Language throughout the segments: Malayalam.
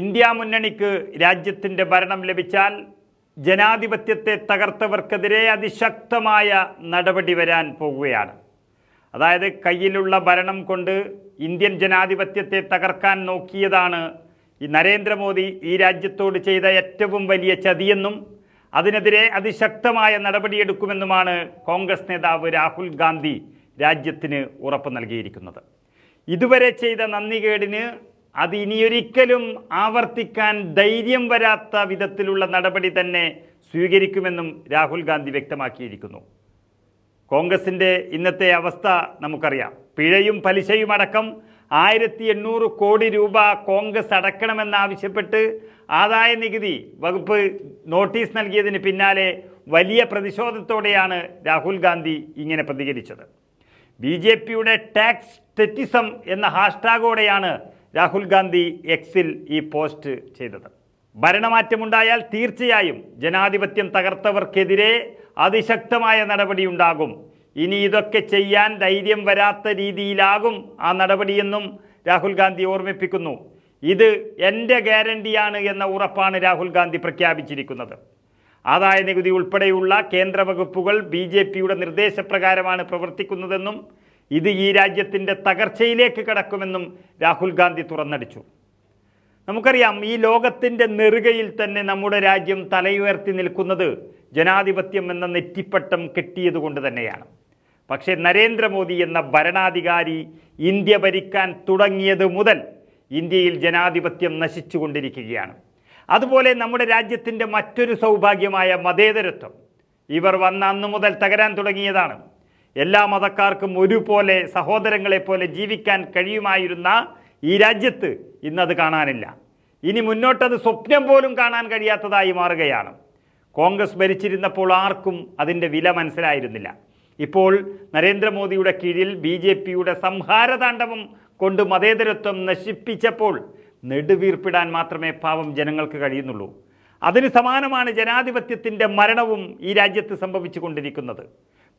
ഇന്ത്യ മുന്നണിക്ക് രാജ്യത്തിന്റെ ഭരണം ലഭിച്ചാൽ ജനാധിപത്യത്തെ തകർത്തവർക്കെതിരെ അതിശക്തമായ നടപടി വരാൻ പോവുകയാണ്. അതായത് കയ്യിലുള്ള ഭരണം കൊണ്ട് ഇന്ത്യൻ ജനാധിപത്യത്തെ തകർക്കാൻ നോക്കിയതാണ് ഈ നരേന്ദ്രമോദി ഈ രാജ്യത്തോട് ചെയ്ത ഏറ്റവും വലിയ ചതിയെന്നും അതിനെതിരെ അതിശക്തമായ നടപടിയെടുക്കുമെന്നുമാണ് കോൺഗ്രസ് നേതാവ് രാഹുൽ ഗാന്ധി രാജ്യത്തിന് ഉറപ്പ് നൽകിയിരിക്കുന്നത്. ഇതുവരെ ചെയ്ത നന്ദികേടിന് അത് ഇനിയൊരിക്കലും ആവർത്തിക്കാൻ ധൈര്യം വരാത്ത വിധത്തിലുള്ള നടപടി തന്നെ സ്വീകരിക്കുമെന്നും രാഹുൽ ഗാന്ധി വ്യക്തമാക്കിയിരിക്കുന്നു. കോൺഗ്രസിന്റെ ഇന്നത്തെ അവസ്ഥ നമുക്കറിയാം. പിഴയും പലിശയും അടക്കം ആയിരത്തി എണ്ണൂറ് കോടി രൂപ കോൺഗ്രസ് അടക്കണമെന്നാവശ്യപ്പെട്ട് ആദായ നികുതി വകുപ്പ് നോട്ടീസ് നൽകിയതിന് പിന്നാലെ വലിയ പ്രതിഷേധത്തോടെയാണ് രാഹുൽ ഗാന്ധി ഇങ്ങനെ പ്രതികരിച്ചത്. ബി ജെ പിയുടെ ടാക്സ് തെറ്റിസം എന്ന ഹാഷ്ടാഗോടെയാണ് രാഹുൽ ഗാന്ധി എക്സിൽ ഈ പോസ്റ്റ് ചെയ്തത്. ഭരണമാറ്റമുണ്ടായാൽ തീർച്ചയായും ജനാധിപത്യം തകർത്തവർക്കെതിരെ അതിശക്തമായ നടപടിയുണ്ടാകും. ഇനി ഇതൊക്കെ ചെയ്യാൻ ധൈര്യം വരാത്ത രീതിയിലാകും ആ നടപടിയെന്നും രാഹുൽ ഗാന്ധി ഓർമ്മിപ്പിക്കുന്നു. ഇത് എന്റെ ഗ്യാരണ്ടിയാണ് എന്ന ഉറപ്പാണ് രാഹുൽ ഗാന്ധി പ്രഖ്യാപിച്ചിരിക്കുന്നത്. ആദായ നികുതി ഉൾപ്പെടെയുള്ള കേന്ദ്ര വകുപ്പുകൾ ബി ജെ പിയുടെ നിർദ്ദേശപ്രകാരമാണ് പ്രവർത്തിക്കുന്നതെന്നും ഇത് ഈ രാജ്യത്തിന്റെ തകർച്ചയിലേക്ക് കടക്കുമെന്നും രാഹുൽ ഗാന്ധി തുറന്നടിച്ചു. നമുക്കറിയാം ഈ ലോകത്തിന്റെ നെറുകയിൽ തന്നെ നമ്മുടെ രാജ്യം തലയുയർത്തി നിൽക്കുന്നത് ജനാധിപത്യം എന്ന നെറ്റിപ്പട്ടം കെട്ടിയതുകൊണ്ട് തന്നെയാണ്. പക്ഷേ നരേന്ദ്രമോദി എന്ന ഭരണാധികാരി ഇന്ത്യ ഭരിക്കാൻ തുടങ്ങിയത് മുതൽ ഇന്ത്യയിൽ ജനാധിപത്യം നശിച്ചുകൊണ്ടിരിക്കുകയാണ്. അതുപോലെ നമ്മുടെ രാജ്യത്തിന്റെ മറ്റൊരു സൗഭാഗ്യമായ മതേതരത്വം. ഇവർ വന്ന അന്നു മുതൽ തകരാൻ തുടങ്ങിയതാണ്. എല്ലാ മതക്കാർക്കും ഒരുപോലെ സഹോദരങ്ങളെ പോലെ ജീവിക്കാൻ കഴിയുമായിരുന്ന ഈ രാജ്യത്ത് ഇന്നത് കാണാനില്ല. ഇനി മുന്നോട്ടത് സ്വപ്നം പോലും കാണാൻ കഴിയാത്തതായി മാറുകയാണ്. കോൺഗ്രസ് ഭരിച്ചിരുന്നപ്പോൾ ആർക്കും അതിന്റെ വില മനസ്സിലായിരുന്നില്ല. ഇപ്പോൾ നരേന്ദ്രമോദിയുടെ കീഴിൽ ബി ജെ പിയുടെ സംഹാരതാണ്ഡവം കൊണ്ട് മതേതരത്വം നശിപ്പിച്ചപ്പോൾ നെടുവീർപ്പിടാൻ മാത്രമേ പാവം ജനങ്ങൾക്ക് കഴിയുന്നുള്ളൂ. അതിന് സമാനമാണ് ജനാധിപത്യത്തിന്റെ മരണവും ഈ രാജ്യത്ത് സംഭവിച്ചു കൊണ്ടിരിക്കുന്നത്.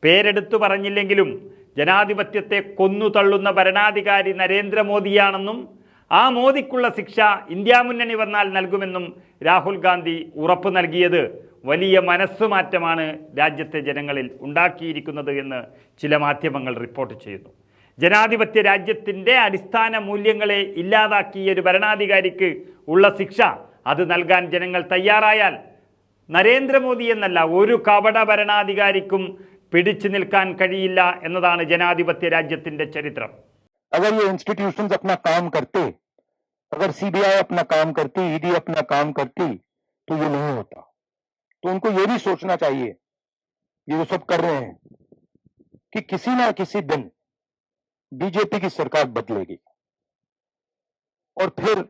പേരെടുത്തു പറഞ്ഞില്ലെങ്കിലും ജനാധിപത്യത്തെ കൊന്നു തള്ളുന്ന ഭരണാധികാരി നരേന്ദ്രമോദിയാണെന്നും ആ മോദിക്കുള്ള ശിക്ഷ ഇന്ത്യ മുന്നണി വന്നാൽ നൽകുമെന്നും രാഹുൽ ഗാന്ധി ഉറപ്പു നൽകിയത് വലിയ മനസ്സുമാറ്റമാണ് രാജ്യത്തെ ജനങ്ങളിൽ ഉണ്ടാക്കിയിരിക്കുന്നത് എന്ന് ചില മാധ്യമങ്ങൾ റിപ്പോർട്ട് ചെയ്യുന്നു. ജനാധിപത്യ രാജ്യത്തിന്റെ അടിസ്ഥാന മൂല്യങ്ങളെ ഇല്ലാതാക്കിയ ഒരു ഭരണാധികാരിക്ക് ഉള്ള ശിക്ഷ അത് നൽകാൻ ജനങ്ങൾ തയ്യാറായാൽ നരേന്ദ്രമോദി എന്നല്ല ഒരു കപട ഭരണാധികാരിക്കും പിടിച്ചു നിൽക്കാൻ കഴിയില്ല എന്നതാണ് ജനാധിപത്യ രാജ്യത്തിൻ്റെ ചരിത്രം अगर ये इंस्टीट्यूशंस अपना काम करते अगर सीबीआई अपना काम करती ईडी अपना काम करती तो ये नहीं होता तो उनको ये भी सोचना चाहिए ये जो सब कर रहे हैं कि किसी ना किसी दिन बीजेपी की सरकार बदलेगी और फिर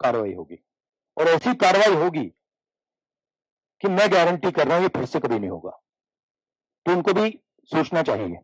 कार्रवाई होगी और ऐसी कार्रवाई होगी कि मैं गारंटी कर रहा हूँ ये फिर से कभी नहीं होगा। तो उनको भी सोचना चाहिए।